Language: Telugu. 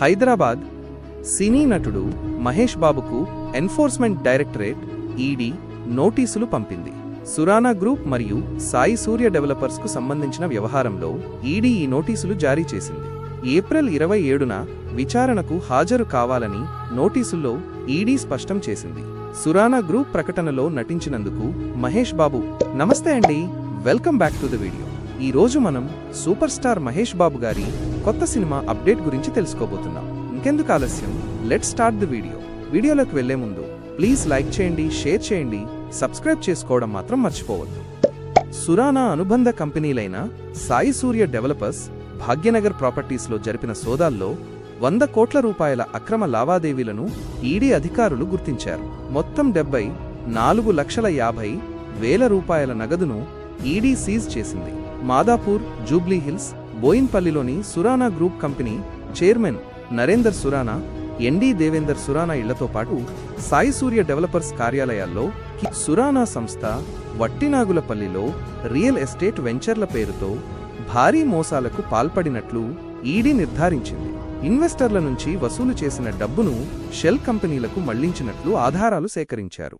హైదరాబాద్ సినీ నటుడు మహేష్ బాబుకు ఎన్ఫోర్స్మెంట్ డైరెక్టరేట్ ఈడీ నోటీసులు పంపింది. సురానా గ్రూప్ మరియు సాయి సూర్య డెవలపర్స్కు సంబంధించిన వ్యవహారంలో ఈడీ ఈ నోటీసులు జారీ చేసింది. ఏప్రిల్ ఇరవై ఏడున విచారణకు హాజరు కావాలని నోటీసుల్లో ఈడీ స్పష్టం చేసింది. సురానా గ్రూప్ ప్రకటనలో నటించినందుకు మహేష్ బాబు నమస్తే అండి welcome back to the video. ఈ రోజు మనం సూపర్ స్టార్ మహేష్ బాబు గారి కొత్త సినిమా అప్డేట్ గురించి తెలుసుకోబోతున్నాం. ఇంకెందుకు ఆలస్యం? లెట్ స్టార్ట్ ది వీడియో వీడియోలోకి వెళ్ళే ముందు ప్లీజ్ లైక్ చేయండి షేర్ చేయండి సబ్స్క్రైబ్ చేసుకోవడం మాత్రం మర్చిపోవద్దు. సురానా అనుబంధ కంపెనీలైన సాయి సూర్య డెవలపర్స్ భాగ్యనగర్ ప్రాపర్టీస్లో జరిపిన సోదాల్లో వంద కోట్ల రూపాయల అక్రమ లావాదేవీలను ఈడీ అధికారులు గుర్తించారు. మొత్తం డెబ్బై నాలుగు లక్షల యాభై వేల రూపాయల నగదును ఈడీ సీజ్ చేసింది. Madhapur Jubilee Hills బోయిన్పల్లిలోని Surana group company chairman Narender Surana and Devender Surana ఇళ్ళతో పాటు సాయి సూర్య డెవలపర్స్ కార్యాలయాల్లో సురానా సంస్థ వట్టినాగులపల్లిలో రియల్ ఎస్టేట్ వెంచర్ల పేరుతో భారీ మోసాలకు పాల్పడినట్లు ఈడీ నిర్ధారించింది. ఇన్వెస్టర్ల నుంచి వసూలు చేసిన డబ్బును షెల్ కంపెనీలకు మళ్ళించినట్లు ఆధారాలు సేకరించారు.